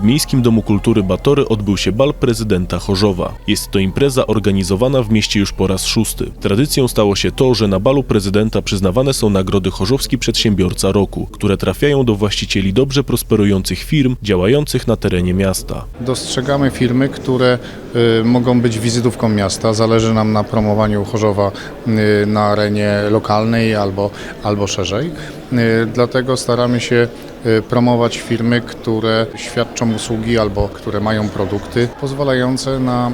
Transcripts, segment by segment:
W Miejskim Domu Kultury Batory odbył się bal prezydenta Chorzowa. Jest to impreza organizowana w mieście już po raz szósty. Tradycją stało się to, że na balu prezydenta przyznawane są nagrody Chorzowski Przedsiębiorca Roku, które trafiają do właścicieli dobrze prosperujących firm działających na terenie miasta. Dostrzegamy firmy, które mogą być wizytówką miasta. Zależy nam na promowaniu Chorzowa y, na arenie lokalnej albo, albo szerzej. Y, Dlatego staramy się y, promować firmy, które świadczą usługi albo które mają produkty pozwalające na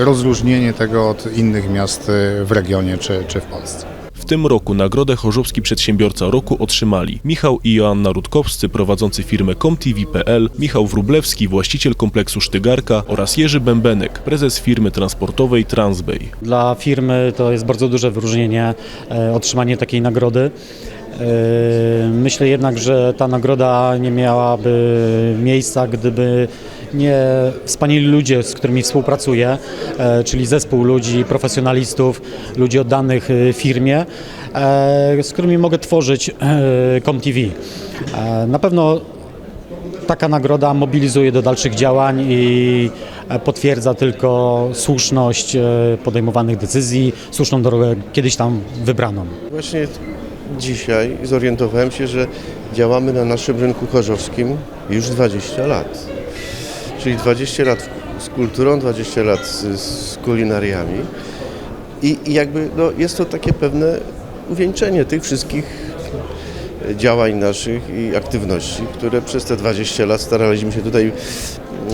y, rozróżnienie tego od innych miast y, w regionie czy, czy w Polsce. W tym roku nagrodę Chorzowski Przedsiębiorca Roku otrzymali Michał i Joanna Rutkowscy prowadzący firmę ComTV.pl, Michał Wróblewski, właściciel kompleksu Sztygarka oraz Jerzy Bębenek, prezes firmy transportowej Transbay. Dla firmy to jest bardzo duże wyróżnienie e, otrzymanie takiej nagrody. E, Myślę jednak, że ta nagroda nie miałaby miejsca, gdyby wspaniali ludzie, z którymi współpracuję, e, czyli zespół ludzi, profesjonalistów, ludzi oddanych e, firmie, e, z którymi mogę tworzyć ComTV. Na pewno taka nagroda mobilizuje do dalszych działań i potwierdza tylko słuszność podejmowanych decyzji, słuszną drogę kiedyś tam wybraną. Właśnie dzisiaj zorientowałem się, że działamy na naszym rynku chorzowskim już 20 lat. Czyli 20 lat z kulturą, 20 lat z, z kulinariami. I, I jakby no, jest to takie pewne uwieńczenie tych wszystkich działań naszych i aktywności, które przez te 20 lat staraliśmy się tutaj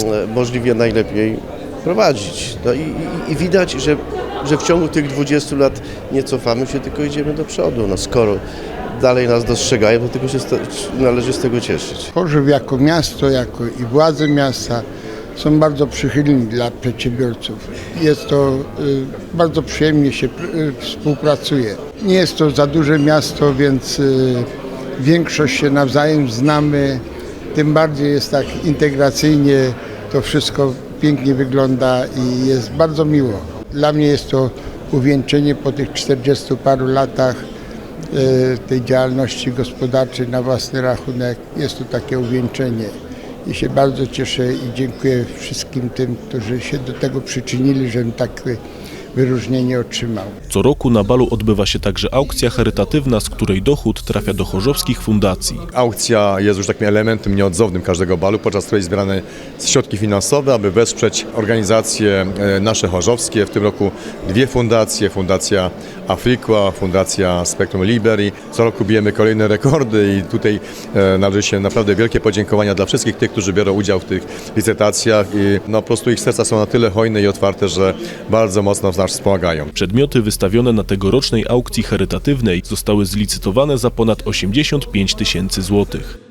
mm, możliwie najlepiej prowadzić. No i, i, i widać, że, że w ciągu tych 20 lat nie cofamy się, tylko idziemy do przodu. No skoro dalej nas dostrzegają, to tylko się należy z tego cieszyć. Chorzów jako miasto, jako i władze miasta są bardzo przychylni dla przedsiębiorców. Jest to y, bardzo przyjemnie się y, współpracuje. Nie jest to za duże miasto, więc y, większość się nawzajem znamy. Tym bardziej jest tak integracyjnie, to wszystko pięknie wygląda i jest bardzo miło. Dla mnie jest to uwieńczenie po tych 40 paru latach tej działalności gospodarczej na własny rachunek. Jest to takie uwieńczenie. I się bardzo cieszę i dziękuję wszystkim tym, którzy się do tego przyczynili, żebym takie wyróżnienie otrzymał. Co roku na balu odbywa się także aukcja charytatywna, z której dochód trafia do chorzowskich fundacji. Aukcja jest już takim elementem nieodzownym każdego balu, podczas której zbierane są środki finansowe, aby wesprzeć organizacje e, nasze chorzowskie. W tym roku dwie fundacje, Fundacja Afriqua, Fundacja Spectrum Liberi. Co roku bijemy kolejne rekordy i tutaj e, należy się naprawdę wielkie podziękowania dla wszystkich tych, którzy biorą udział w tych licytacjach i no, po prostu ich serca są na tyle hojne i otwarte, że bardzo mocno nas wspomagają. Przedmioty wystawione na tegorocznej aukcji charytatywnej zostały zlicytowane za ponad 85 tysięcy złotych.